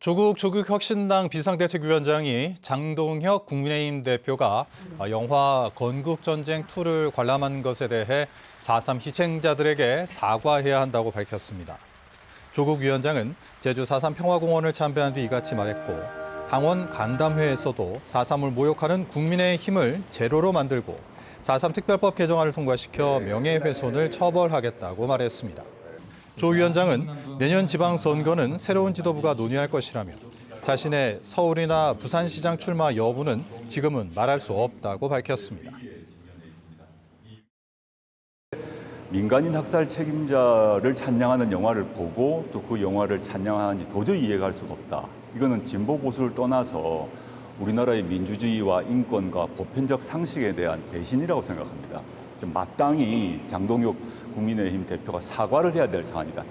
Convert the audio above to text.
조국 조국혁신당 비상대책위원장이 장동혁 국민의힘 대표가 영화 건국전쟁 2를 관람한 것에 대해 4.3 희생자들에게 사과해야 한다고 밝혔습니다. 조국 위원장은 제주 4.3 평화공원을 참배한 뒤 이같이 말했고 당원 간담회에서도 4.3을 모욕하는 국민의 힘을 제로로 만들고 4.3 특별법 개정안을 통과시켜 명예훼손을 처벌하겠다고 말했습니다. 조 위원장은 내년 지방선거는 새로운 지도부가 논의할 것이라며 자신의 서울이나 부산시장 출마 여부는 지금은 말할 수 없다고 밝혔습니다. 민간인 학살 책임자를 찬양하는 영화를 보고 또 그 영화를 찬양하는지 도저히 이해가 할 수가 없다. 이거는 진보 보수를 떠나서 우리나라의 민주주의와 인권과 보편적 상식에 대한 배신이라고 생각합니다. 좀 마땅히 장동혁 국민의힘 대표가 사과를 해야 될 사안이다.